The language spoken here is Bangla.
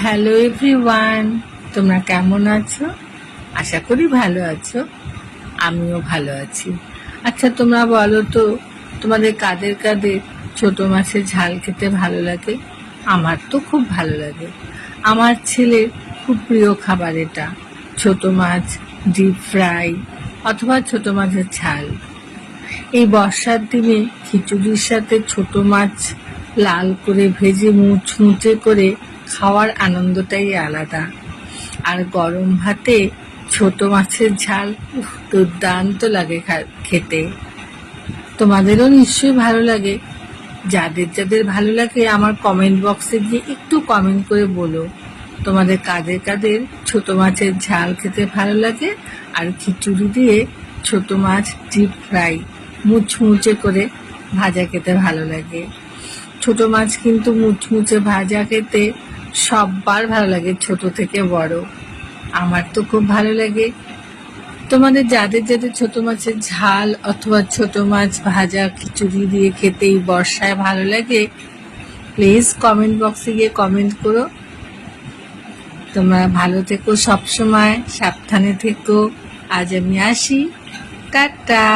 হ্যালো এভরিওয়ান তোমরা কেমন আছো? আশা করি ভালো আছো। আমিও ভালো আছি। আচ্ছা তোমরা বলো তো, তোমাদের কাদের কাদের ছোট মাছের ঝাল খেতে ভালো লাগে? আমার তো খুব ভালো লাগে। আমার ছেলের খুব প্রিয় খাবার এটা, ছোট মাছ, ডিপ ফ্রাই অথবা ছোট মাছের ঝাল। এই বর্ষার দিনে খিচুড়ির সাথে ছোট মাছ লাল করে ভেজে মুচমুচে করে খাওয়ার আনন্দটাই আলাদা। আর গরম ভাতে ছোট মাছের ঝাল দুর্দান্ত লাগে খেতে। তোমাদেরও নিশ্চয়ই ভালো লাগে। যাদের যাদের ভালো লাগে, আমার কমেন্ট বক্সে গিয়ে একটু কমেন্ট করে বলো। তোমাদের কাদের কাদের ছোট মাছের ঝাল খেতে ভালো লাগে, আর খিচুড়ি দিয়ে ছোট মাছ ডিপ ফ্রাই মুচমুচে করে ভাজা খেতে ভালো লাগে। ছোট মাছ কিন্তু মুচমুচে ভাজা খেতে সববার ভালো লাগে ছোট থেকে বড়। আমার তো খুব ভালো লাগে। তোমাদের যাদের যাদের ছোট মাছের ঝাল অথবা ছোট মাছ ভাজা খিচুড়ি দিয়ে খেতে এই বর্ষায় ভালো লাগে প্লিজ কমেন্ট বক্সে গিয়ে কমেন্ট করো। তোমরা ভালো থেকো সবসময়, সাবধানে থেকো। আজ আমি আসি। টাটা!